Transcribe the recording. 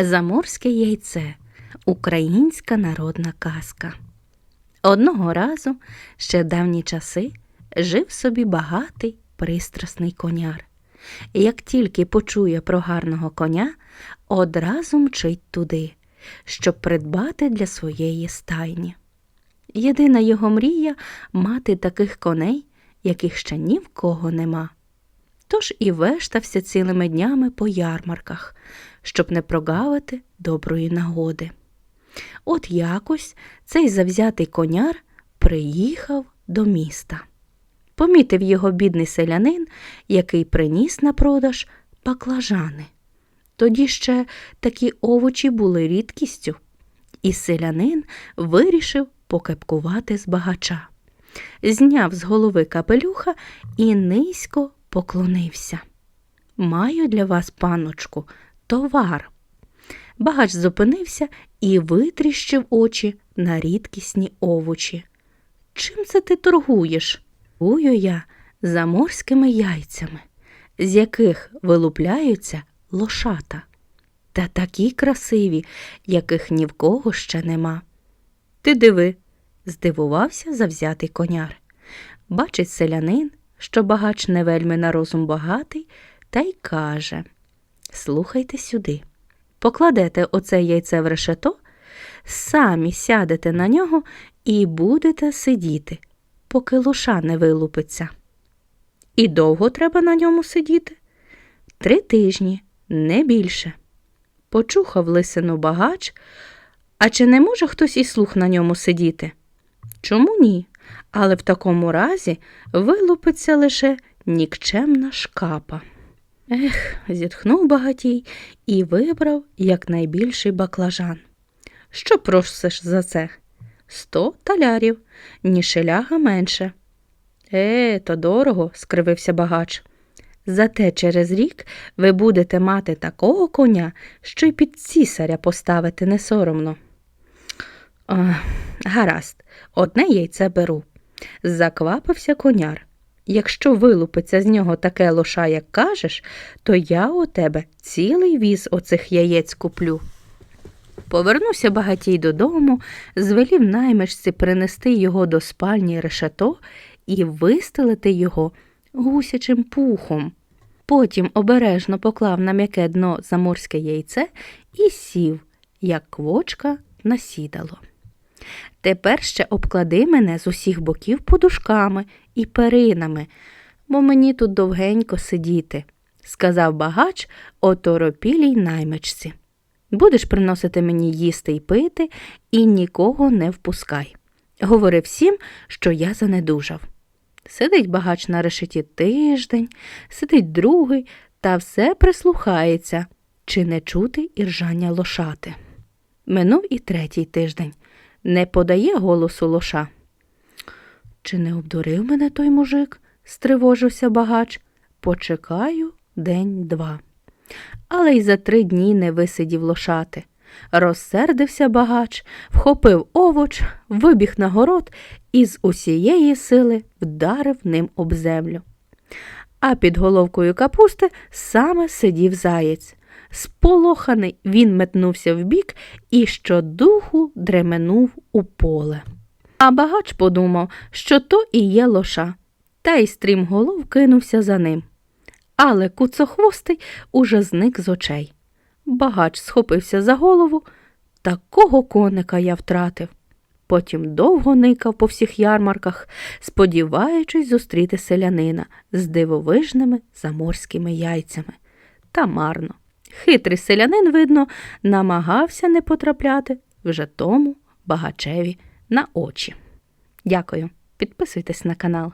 Заморське яйце українська народна казка. Одного разу, ще в давні часи, жив собі багатий пристрасний коняр. Як тільки почує про гарного коня, одразу мчить туди, щоб придбати для своєї стайні. Єдина його мрія мати таких коней, яких ще ні в кого нема. Тож і вештався цілими днями по ярмарках, щоб не прогавити доброї нагоди. От якось цей завзятий коняр приїхав до міста. Помітив його бідний селянин, який приніс на продаж баклажани. Тоді ще такі овочі були рідкістю, і селянин вирішив покепкувати з багача. Зняв з голови капелюха і низько поклонився. Маю для вас, паночку, товар. Багач зупинився і витріщив очі на рідкісні овочі. Чим це ти торгуєш? Ую я заморськими яйцями, з яких вилупляються лошата. Та такі красиві, яких ні в кого ще нема. Ти диви, здивувався завзятий коняр. Бачить селянин, що багач не вельми на розум багатий, та й каже Слухайте сюди. Покладете оце яйце в решето, самі сядете на нього і будете сидіти, поки лоша не вилупиться. І довго треба на ньому сидіти? Три тижні, не більше. Почухав лисину багач, а чи не може хтось і слух на ньому сидіти? Чому ні? Але в такому разі вилупиться лише нікчемна шкапа. Ех, зітхнув багатій і вибрав якнайбільший баклажан. Що просиш за це? Сто талярів, ні шеляга менше. Е, то дорого, скривився багач. Зате через рік ви будете мати такого коня, що й під цісаря поставити не соромно. Гаразд, одне яйце беру. Заквапився коняр. Якщо вилупиться з нього таке лоша, як кажеш, то я у тебе цілий віз оцих яєць куплю. Повернувся багатій додому, звелів наймичці принести його до спальні решето і вистелити його гусячим пухом. Потім обережно поклав на м'яке дно заморське яйце і сів, як квочка на сідало. Тепер ще обклади мене з усіх боків подушками і перинами, бо мені тут довгенько сидіти, сказав багач оторопілій наймичці. Будеш приносити мені їсти й пити, і нікого не впускай. Говори всім, що я занедужав. Сидить багач на решеті тиждень, сидить другий та все прислухається, чи не чути іржання лошати. Минув і третій тиждень. Не подає голосу лоша. Чи не обдурив мене той мужик? стривожився багач. Почекаю день-два. Але й за три дні не висидів лошати. Розсердився багач, вхопив овоч, вибіг на город і з усієї сили вдарив ним об землю. А під головкою капусти саме сидів заєць. Сполоханий він метнувся вбік і щодуху дременув у поле. А багач подумав, що то і є лоша, та й стрімголов кинувся за ним. Але куцохвостий уже зник з очей. Багач схопився за голову. Такого коника я втратив. Потім довго никав по всіх ярмарках, сподіваючись зустріти селянина з дивовижними заморськими яйцями. Та марно. Хитрий селянин, видно, намагався не потрапляти вже тому багачеві на очі. Дякую. Підписуйтесь на канал.